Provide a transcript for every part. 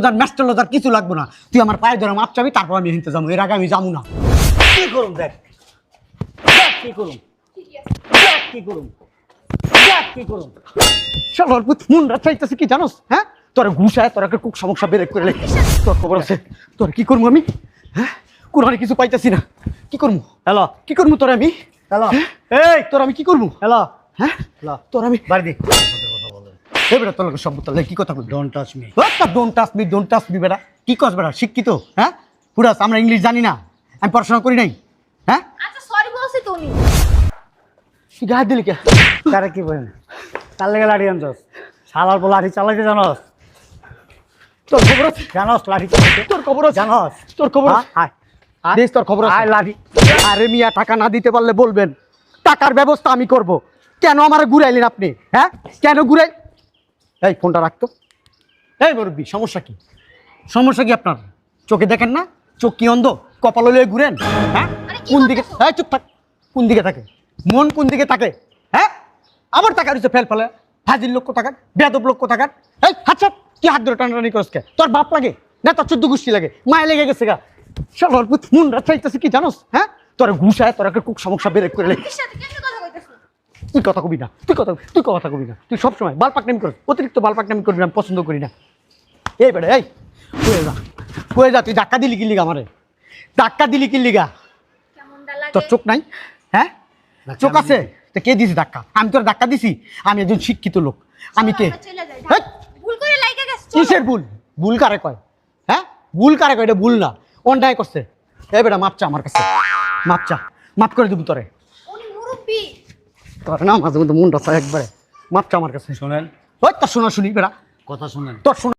লজার master লজার কিছু লাগবে না। তুই আমার পায়ে ধরে মাপ চাবি তারপর আমি হিনতে যাব। এর আগে আমি যাব না। কি করুম দেখ? কি দেখ কি করুম। দেখ কি করুম। চল চাইতেছে কি জানোস? হ্যাঁ? তোর ঘুষায় তোর একটা কুক সমস্যা বেড়ে করে তোর খবর আছে। তোর কি করব আমি? হ্যাঁ? কোরআনে কিছু পাইতেছি না। কি করব? হ্যালো। কি করব তোর আমি? হ্যালো। হ্যাঁ? এই! তোর আমি কি করব? হ্যালো। হ্যাঁ? তোর আমি বাড়ি এবারে তোর সব তাহলে কি কথা বলবি? Don't touch me don't touch me don't touch me বেটা? কি কস বেটা শিক্ষিত হ্যাঁ? পুরাস আমরা ইংলিশ জানি না আমি পড়াশোনা করি নাই হ্যাঁ? আচ্ছা সরি বলছি তো উনি গায়ে দিলি কে? তারে কি বলেন? তার লেগে লাঠি আনছস। শালার পর লাঠি চালাইতে জানস? তোর খবর জানস লাঠি চালাইতে? তোর খবর জানস? তোর খবর হ্যাঁ, আছে আয়। দেশ তোর খবর আছে? আয় লাঠি। আরে মিয়া টাকা না দিতে পারলে বলবেন। টাকার ব্যবস্থা আমি করব। কেন আমার ঘুরাইলেন আপনি হ্যাঁ? কেন ঘুরাই এই ফোনটা রাখতো এই মুরব্বী সমস্যা কি? সমস্যা কি আপনার? চোখে দেখেন না? চোখ কি অন্ধ? কপাল হলে ঘুরেন হ্যাঁ? কোন দিকে? এই চুপ থাক। কোন দিকে থাকে? মন কোন দিকে থাকে? হ্যাঁ? আবার টাকা দিচ্ছে ফেল ফেলে। হাজির লক্ষ টাকার বেদব লক্ষ টাকার এই হাত কি হাত ধরে টানাটানি করস কে? তোর বাপ লাগে? না তোর চোদ্দ গোষ্ঠী লাগে? মায় লেগে গেছে গা। সব অল্প মন চাইতেছে কি জানোস? হ্যাঁ? তোর ঘুষায় তোর একটা কুক সমস্যা বেড়ে করে লে তোর সাথে কেন কথা কইতেছ তুই কথা কবি না তুই কথা তুই কথা কবি না তুই সবসময় বালপাকনামি করিস অতিরিক্ত বালপাকনামি করবি না, আমি পছন্দ করি না। এই বেটা এই হয়ে যা হয়ে যা তুই ধাক্কা দিলি কি লিগা আমারে? ধাক্কা দিলি কি লিগা? কেমন ডা লাগে তোর চোখ নাই? হ্যাঁ? চোখ আছে? তো কে দিছি ধাক্কা? আমি তোর ধাক্কা দিছি আমি একজন শিক্ষিত লোক আমি কে? করে কিসের ভুল? ভুল কারে কয়? হ্যাঁ? ভুল কারে কয়? এটা ভুল না। অন্যায় করছে। এই বেটা মাপচা আমার কাছে। মাপচা মাপ করে দেবো তোরে। তোর না মাঝে মধ্যে মনটা চায় একবারে। মাপচা আমার কাছে। শোনেন। ওই তোর শোনা শুনি বেড়া। কথা শুনেন। তোর শোনা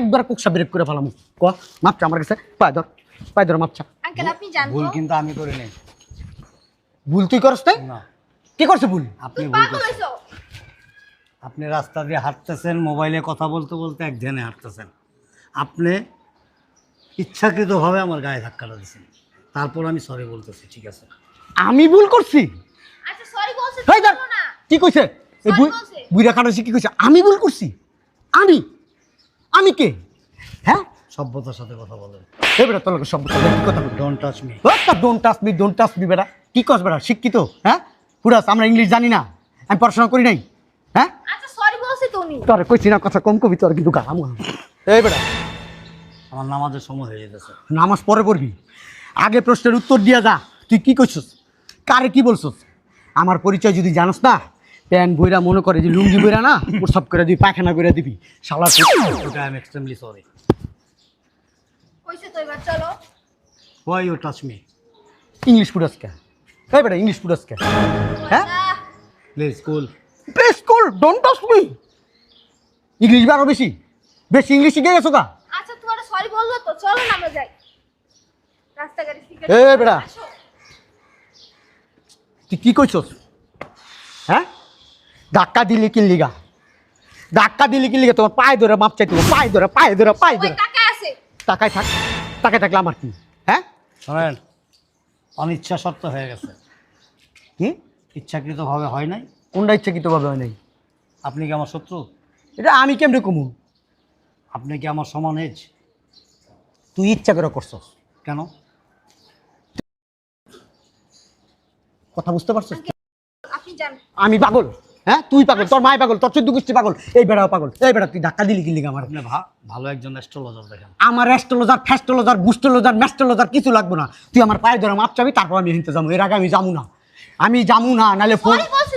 একবার কুকসা ব্রেক করে ফেলাম। ক? মাপচা আমার কাছে। পায় ধর। পায় ধর মাপচা আঙ্কেল আপনি জানতো? ভুল কিন্তু আমি করি নাই। ভুল তুই করস তাই না। কি করছে ভুল? আপনি ভুল করছেন। আপনি রাস্তা দিয়ে হাঁটতেছেন মোবাইলে কথা বলতে বলতে এক ধ্যানে হাঁটতেছেন। আপনি ইচ্ছাকৃতভাবে আমার গায়ে ধাক্কাটা দিচ্ছেন তারপর আমি সরি বলতেছি ঠিক আছে? আমি ভুল করছি? আচ্ছা সরি বলছি এই ধর না। কি কইছে? এই। বুইরা কাটাছি কি কইছে? আমি ভুল করছি? আমি? আমি কে? হ্যাঁ? সভ্যতার সাথে কথা বলেন এই বেটা তোর লোকের সব কি কথা বলবি? Don't touch me don't touch me don't touch me বেটা। কি কস বেটা? শিক্ষিত হ্যাঁ? পুরাস আমরা ইংলিশ জানি না। আমি পড়াশোনা করি নাই হ্যাঁ? আচ্ছা সরি বলছি তো উনি তোর কইছি না কথা কম কবি তোর কিন্তু গাম এই বেটা আমার নামাজের সময় হয়ে যেতেছে নামাজ পরে পড়বি। আগে প্রশ্নের উত্তর দিয়া যা। তুই কি কইছস? কারে কি বলছস? আমার পরিচয় যদি জানোস না প্যান্ট বইরা মনে করে যে লুঙ্গি বইরা না সব করে দিবি পায়খানা করে দিবি। ওটা আই এম এক্সট্রিমলি সরি কইছে তো এবার চলো। ইউ টাচ মি ইংলিশ পুরস্কার এই বেটা ইংলিশ পুরস্কার হ্যাঁ? প্লিজ স্কুল বেশ call don't touch me English বারো বেশি। বেশি ইংলিশ শিখে গেছো কা আচ্ছা তোমার সরি বলল তো চলো না আমরা যাই। রাস্তাঘাটে এ বেটা। তুই কি কইছস? হ্যাঁ? ধাক্কা দিলি কি লিগা? ধাক্কা দিলি কি লিগা তোমার পায়ে ধরে মাপ চাইতে পায়ে ধরে পায়ে ধরে পায়ে ওই ধরে। টাকা আছে। টাকায় থাক টাকায় থাকলে আমার কি? হ্যাঁ? শোনেন অনিচ্ছা সত্য হয়ে গেছে। কি? ইচ্ছাকৃতভাবে হয় নাই। কোনটা ইচ্ছাকৃতভাবে হয় নাই? আপনি কি আমার শত্রু? এটা আমি কেমনে কমু? আপনি কি আমার সমান এজ তুই ইচ্ছা করে করছস। কেন? কথা বুঝতে পারছস আপনি জান আমি পাগল হ্যাঁ? তুই পাগল তোর মায় পাগল তোর চোদ্দ গোষ্ঠী পাগল এই বেড়াও পাগল এই বেড়া তুই ধাক্কা দিলি কি লিগা আমার ভালো একজন অ্যাস্ট্রোলজার দেখেন। আমার অ্যাস্ট্রোলজার ফ্যাস্ট্রোলজার বুস্ট্রোলজার ম্যাস্ট্রোলজার কিছু লাগবে না। তুই আমার পায়ে ধরে মাপ চাবি তারপর আমি হিনতে যাব। এর আগে আমি যাব না। আমি যাব না নাহলে ফোন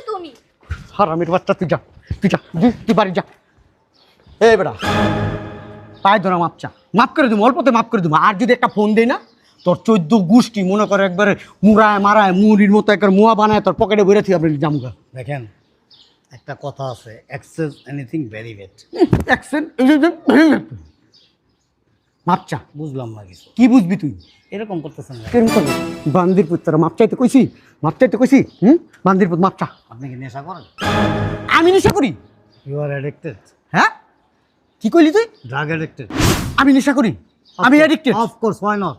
তুমি। হারামির বাচ্চা তুই যা তুই যা তুই বাড়ি যা। এই বেড়া পায়ে ধরা মাপ চা। মাপ করে দেবো অল্পতে মাপ করে দেবো। আর যদি একটা ফোন দেই না তোর চোদ্দ গোষ্ঠী মনে করে একবারে মুড়ায় মারায় মুড়ির মতো একবার মুয়া বানায় তোর পকেটে বেরোতে আপনি জামুগা। দেখেন একটা কথা আছে এক্সেস এনিথিং ভেরি ভেট অ্যাকসেন্ট মাপ চা বুঝলাম না কিছু। কি বুঝবি তুই? এরকম করতেছেন করবি? বান্দির পুত তোরা মাপ চাইতে কইছি? মাপ চাইতে কইছি? হুম? বান্দির পুত মাপ চা আপনি কি নেশা করেন? আমি নেশা করি। ইউ আর অ্যাডিক্টেড হ্যাঁ? কি কইলি তুই? ড্রাগ অ্যাডিক্টেড আমি নেশা করি। আমি অ্যাডিক্টেড অফকোর্স হোয়াই নট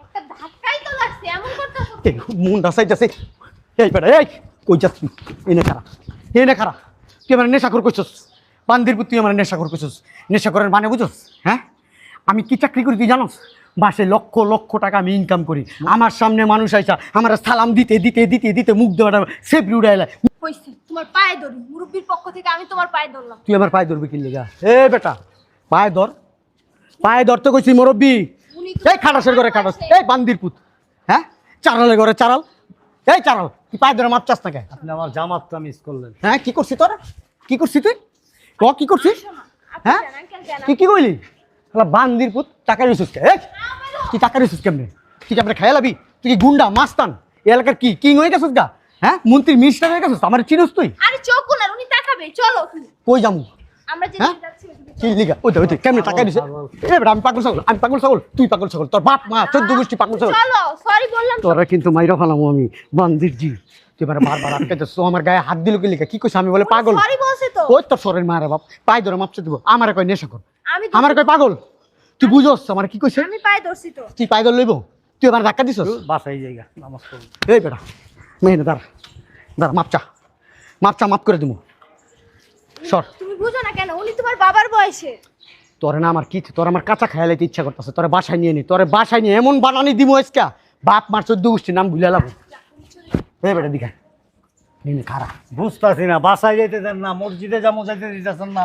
একটা ধাক্কাই তো লাগছে এমন করতেছো এই মন ডাসাইতেছে এই বেটা এই কই যাচ্ছি? এনে খারা এনে খারা তুই আমার নেশা করে কইছস বান্দিরপুর তুই আমার নেশা করছিস নেশা করার মানে বুঝোস হ্যাঁ? আমি কি চাকরি করি তুই জানোস? মাসে লক্ষ লক্ষ টাকা আমি ইনকাম করি। আমার সামনে মানুষ আইসা আমার সালাম দিতে দিতে দিতে দিতে মুখ দেওয়াটা সেফ উড়াইলা হইছে তোমার পায়ে ধরি। মুরব্বীর পক্ষ থেকে আমি তোমার পায়ে ধরলাম। তুই আমার পায়ে ধরবি কি লেগা? এ বেটা পায়ে ধর। পায়ে ধরতে কইছি মুরব্বী। এই খাটাসের ঘরে খাটাস এই বান্দির পুত। হ্যাঁ? চারালের ঘরে চারাল। এই চারাল তুই পায়ে ধরে মাপ চাস না কে? আপনি আমার জামাতটা মিস করলেন। হ্যাঁ কি করছিস তোরা? কি করছিস তুই? ক কি করছিস? হ্যাঁ। তুই কি কইলি? তাহলে বান্দির পুত টাকা রিসুস কে? এই তুই টাকা রিসুস কেমনে? তুই কেমনে খাইয়া লাবি? তুই কি গুন্ডা মাস্তান? এলাকার কি কিং হয়ে গেছিস গা? হ্যাঁ মন্ত্রী মিনিস্টার হয়ে গেছিস? আমার চিনিস তুই? আরে চোখ উনি তাকাবে চলো। কই যামু আমরা যে হ্যাঁ? যাচ্ছি ওদিকে কি লিগা ওই তো ওই তো কেমনে টাকা দিছে? এ বেটা আমি পাগল ছাগল। আমি পাগল ছাগল তুই পাগল ছাগল তোর বাপ মা চোদ্দ গোষ্ঠী পাগল ছাগল। চলো সরি বললাম তো। তোরা কিন্তু মাইরা ফেলাম আমি বান্দির জি তুই এবার বারবার আটকে যাচ্ছ আমার গায়ে হাত দিল কি লিখা? কি কইছ? আমি বলে পাগল। সরি বলছে তো। ওই তোর সরের মারা বাপ। পায়ে ধরে মাপছে দিব আমার কয় নেশা কর। আমি তো- আমার কয় পাগল। তুই বুঝোস আমার কি কইছে? আমি পায়ে ধরছি তো। তুই ধরে লইব তুই আমার ধাক্কা দিছস? বাসায় জায়গা নামাজ এই বেটা মেহনে দাঁড়া। দাঁড়া মাপচা মাপচা মাপ করে দিব সর। কেন? উনি তোমার বাবার বয়সে। তোরে না আমার কি তোর আমার কাঁচা খাইলাইতে ইচ্ছা করতেছে তোরে বাসায় নিয়ে নি। তোরে বাসায় নিয়ে এমন বানানি দিব আজকা। বাপ মার চোদ্দ গোষ্ঠীর নাম ভুলে লাভ এই বেটা দিঘা নিন খারা। বুঝতেছি না বাসায় যেতে দেন না মসজিদে যাব যাইতে দিতেছেন না।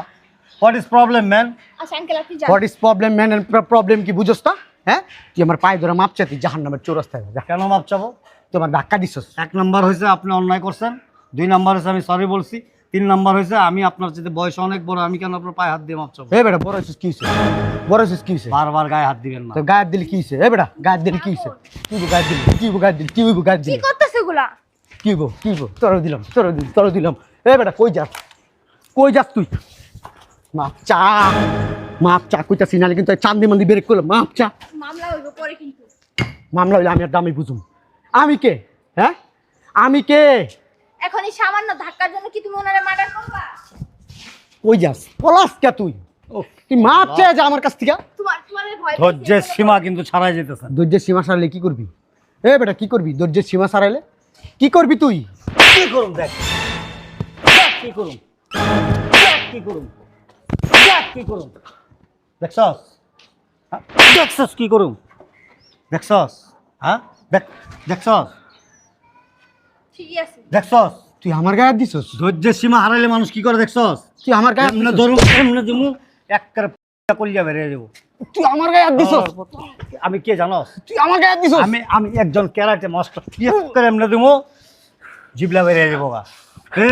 হোয়াট ইজ প্রবলেম ম্যান আচ্ছা আঙ্কেল আপনি যান। What is problem man problem কি বুঝোস তা? হ্যাঁ? তুই আমার পায়ে ধরে মাপচা তুই জাহান নামের চৌরাস্তায় যা কেন মাপ চাবো? তুই আমার ধাক্কা দিছস। এক নাম্বার হয়েছে আপনি অন্যায় করছেন দুই নাম্বার হয়েছে আমি সরি বলছি। তিন নাম্বার হয়েছে আমি আপনার সাথে বয়স অনেক বড় আমি কেন আপনার পায়ে হাত দিয়ে মাপ চাবো? এই বেটা বড় হয়েছিস কি হয়েছে? বড় হয়েছিস কি হয়েছে? বারবার গায়ে হাত দিবেন না। তোর গায়ের দিলে কি হয়েছে? এই বেটা গায়ের দিলে কি হয়েছে? কি হইবো গায়ের দিলে? কি হইবো গায়ের দিলে? কি গায়ের কি দিলে? করতেছে এগুলা? কি হইবো কি হইবো? তোরও দিলাম তোরও দিলাম তোরও দিলাম। এ বেটা কই যাস? কই যাস তুই? মাপ চা মাপ চা কইতাছি নাহলে কিন্তু এই চান্দি মান্দি বের করলাম। মাপ চা। মামলা হইব পরে কিন্তু। মামলা হইলে আমি আর দামি বুঝুম। আমি কে? হ্যাঁ? আমি কে? এখন এই সামান্য ধাক্কার জন্য কি তুমি ওনারে মার্ডার করবা? কই যাস? পলাস কে তুই? তুই মাপ চেয়ে যা আমার কাছ থেকে। তোমার তোমার ভয় ধৈর্যের সীমা কিন্তু ছাড়াই যেতেছেন ধৈর্যের সীমা সারাইলে কি করবি? এ বেটা কি করবি? ধৈর্যের সীমা সারাইলে কি করবি তুই? কি করুন দেখ? দেখ কি করুন দেখ কি করুন দেখ কি করুন দেখছস? হ্যাঁ? দেখছস কি করুন দেখছস? হ্যাঁ? দেখ দেখছস? ঠিকই আছে। দেখছস? তুই আমার গায়ে দিছস? ধৈর্যের সীমা হারাইলে মানুষ কি করে দেখছস? তুই আমার গায়ে এমনি এমনি দিমু এক করে কলিয়া বেরিয়ে যাব। তুই আমার গায়ে দিছস? আমি কে জানস? তুই আমার গায়ে দিছস? আমি আমি একজন ক্যারাটে মাস্টার এক করে এমনি দিমু জিবলা বেরিয়ে যাব গা।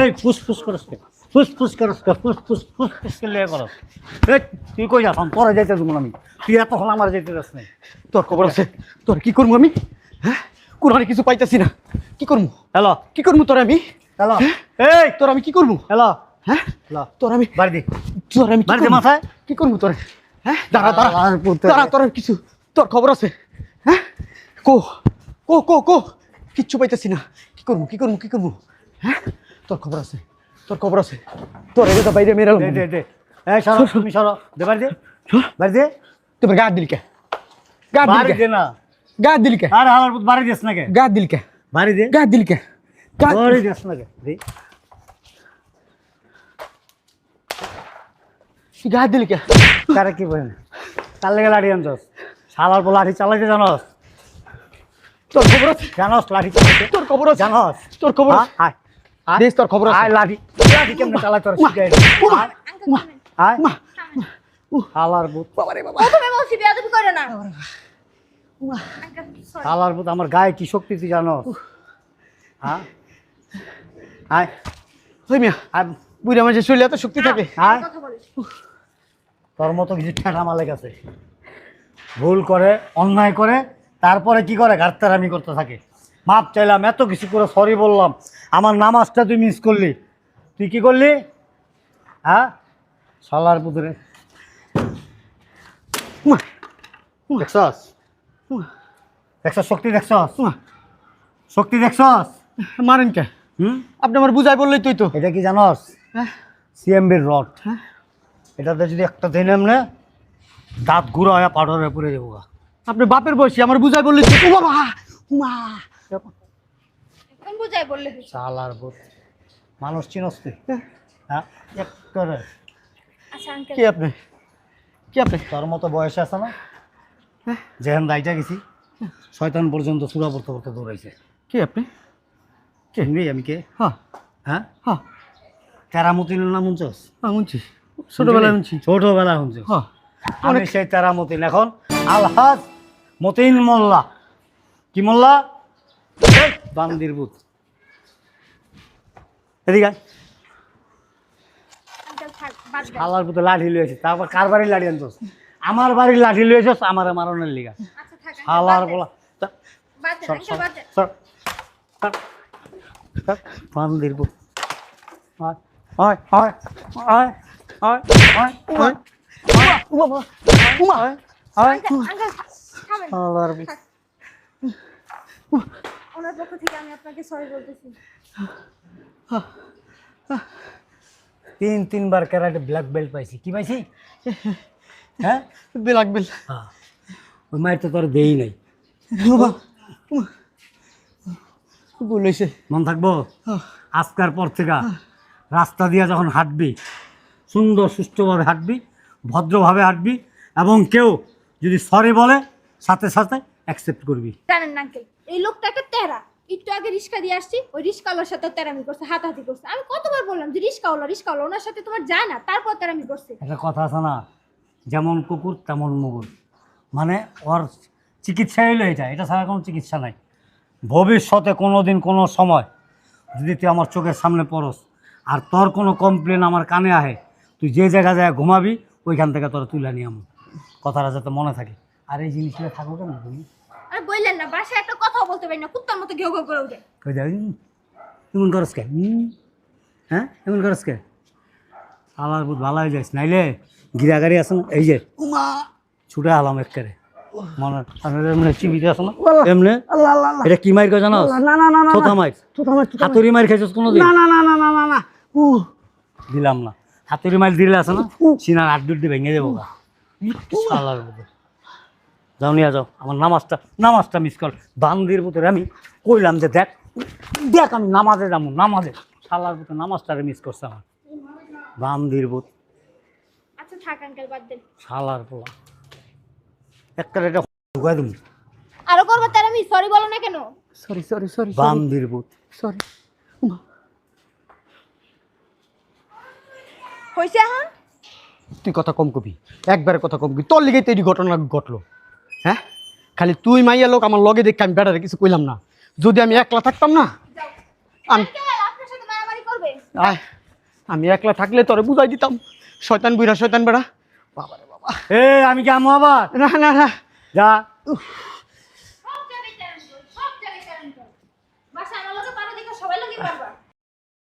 এই ফুস ফুস করস কে? ফুস ফুস করস কে? ফুস ফুস ফুস ফুস কে লেগে করস। এই তুই কই যাস? আমি তোরা যাইতে দেবো আমি। তুই এতক্ষণ আমার যেতে যাস নাই। তোর খবর আছে। তোর কি করব আমি? হ্যাঁ? কোরআনে কিছু পাইতেছি না। কি করব হ্যালো। কি করব তোর আমি? হ্যালো। এই! তোর আমি কি করব হ্যালো। হ্যাঁ? তোর আমি বাড়ি দি। তোর আমি বাড়িতে করব? মাথায়? কি করব তোর? হ্যাঁ? দাঁড়া তোর কিছু তোর খবর আছে? হ্যাঁ? কো কো কো কো। কিচ্ছু পাইতেছি না। কি করব কি করব কি করব হ্যাঁ? তোর খবর আছে। তোর খবর আছে। তোর এগে তো বাইরে মেরে দে দে দে। এই সরো তুমি সরো। দে বাড়ি দে। বাড়ি দে। তুমি গা দিল কে? গা দিল বাড়ি দে না। গা দিল কে? আর আমার বাড়ি দিস না কে গা দিল কে? বাড়ি দে। গা দিল কে? গা বাড়ি দিস না কে গা দিল কে? তারা কি বলেন তার লেগে লাঠি আনছস। শালার পর লাঠি চালাইতে জানস? তোর খবর জানস লাঠি চালাইতে? তোর খবর জানস? তোর খবর? আছে? আয়। দেশ তোর খবর আছে? আয় লাঠি। লাঠি কেমনে চালাই তোর শিখাই। আয়। উমা, শালার বুত। বাবারে বাবা প্রথমে বলছি বেয়াদবি করো না। শালার বুত আমার গায়ে কি শক্তি তুই জানস? হ্যাঁ? আয় ওই মিয়া আয় বুড়ি আমার যে শরীরে এত শক্তি থাকে। আয় কথা বলিস। তোর মতো কিছু ঠেটা মালে গেছে ভুল করে অন্যায় করে তারপরে কি করে? ঘাটতারামি করতে থাকে। মাপ চাইলাম এত কিছু করে সরি বললাম। আমার নামাজটা তুই মিস করলি। তুই কি করলি? হ্যাঁ? সালার পুতুরে উমা, দেখছস শক্তি শক্তি দেখছস? মারেন কে? হুম? আপনি আমার বুঝাই বললেই তুই তো এটা কি জানস? হ্যাঁ? সিএমবির রড। হ্যাঁ? এটাতে যদি একটা দিন এমনে দাঁত গুঁড়ো হয়ে পাউডারে পুড়ে যাব আপনি বাপের বয়সী আমার বুঝাই বললেই তুই ও বাবা উমা। এখন বুঝাই বললে। বোধ। মানুষ চিনস তুই? হ্যাঁ। এক করে। আচ্ছা কি আপনি? কি আপনি? তোর মতো বয়স আছে না? যেখান দায়টা গেছি শয়তান পর্যন্ত চূড়া পড়তে পড়তে দৌড়াইছে। কে আপনি? চিনবি আমি কে? হ্যাঁ। হ্যাঁ? হ্যাঁ। তেরামতির নাম শুনছস? হ্যাঁ শুনছি। ছোটবেলায় হ্যাঁ। আমি সেই তেরামতিন এখন আলহাজ মতিন মোল্লা। কি মোল্লা? বান্দির বুথ এদিকে দেন শালার পুতো লাঠি লয়েছে তারপর কার বাড়ির লাঠি আনছস। আমার বাড়ির লাঠি লয়েছস আমার মারণের লিগা। আচ্ছা দেন। বলা। থাক। ওনার পক্ষ থেকে আমি আপনাকে সরি বলতেছি। তিন তিনবার ক্যারাটে ব্ল্যাক বেল্ট পাইছি। কি পাইছি? হ্যাঁ? বেলাক বেল। হ্যাঁ। ওই মায়ের তো তোর দেই নাই। ভুল হয়েছে মন থাকব। আজকার পর থেকে রাস্তা দিয়ে যখন হাঁটবি সুন্দর সুষ্ঠুভাবে হাঁটবি ভদ্রভাবে হাঁটবি এবং কেউ যদি সরি বলে সাথে সাথে অ্যাকসেপ্ট করবি। জানেন না আঙ্কেল এই লোকটা একটা তেরা একটু আগে রিক্সা দিয়ে আসছি ওই রিক্সাওয়ালার সাথে তেরামি করছে হাতাহাতি করছে। আমি কতবার বললাম যে রিক্সাওয়ালা রিক্সাওয়ালা ওনার সাথে তোমার যায় না তারপর তেরামি করছে। একটা কথা আছে না যেমন কুকুর তেমন মুগুর। মানে ওর চিকিৎসা হইল এটা এটা ছাড়া কোনো চিকিৎসা নাই। ভবিষ্যতে কোনো দিন কোনো সময় যদি তুই আমার চোখের সামনে পড়স আর তোর কোনো কমপ্লেন আমার কানে আহে তুই যে জায়গা যায় ঘুমাবি ওইখান থেকে তোর তুলে নিয়ে আমু কথাটা যাতে মনে থাকে। আর এই জিনিসগুলো থাকব কেন তুমি? আর বললেন না বাসায় একটা কথাও বলতে পারি না। কুত্তার মতো ঘেউ ঘেউ করে উঠে। কই এমন করস কে? হ্যাঁ? এমন করস কে? আলার বুধ ভালো হয়ে যাস নাইলে গিরাগাড়ি আছে না এই যে উমা। ছুটে আলাম একেবারে মনে এমনি চিবিতে আছে না? এমনি? আল্লাহ আল্লাহ আল্লাহ। এটা কি মাইর জানো না না না না ছোটা মাইর। তো তোমার হাতুড়ি মাইর। খাইছিস কোনো না না না না না না না। দিলাম না। হাতুড়ি মাইর দিলে আছে না? সিনার আট দুটি ভেঙে যাব গা। যাও নিয়ে যাও। আমার নামাজটা নামাজটা মিস কর। বান্দির ভিতরে আমি কইলাম যে দেখ দেখ আমি নামাজে যাব নামাজে। শালার ভিতরে নামাজটারে মিস করছে আমার। বান্দির বুত। আচ্ছা থাক আঙ্কেল বাদ দেন শালার পোলা। একটা এটা ঢুকাই দেবো। আরও করব তেরামি সরি বলো না কেন? সরি সরি সরি বান্দির বুত। সরি উমা এখন? তুই কথা কম কবি একবারে কথা কম কবি। তোর লিগে ঘটনা ঘটলো হ্যাঁ? খালি তুই মাইয়া লোক আমার লগে দেখে আমি বেড়ারে কিছু কইলাম না। যদি আমি একলা থাকতাম না আমি আঙ্কেল আপনার সাথে মারামারি করবে? আয়। আমি একলা থাকলে তোরে বুঝাই দিতাম। শয়তান বুড়া শয়তান বেড়া। বাবা রে বাবা। এ আমি কি আমো আবার? না না না। যা।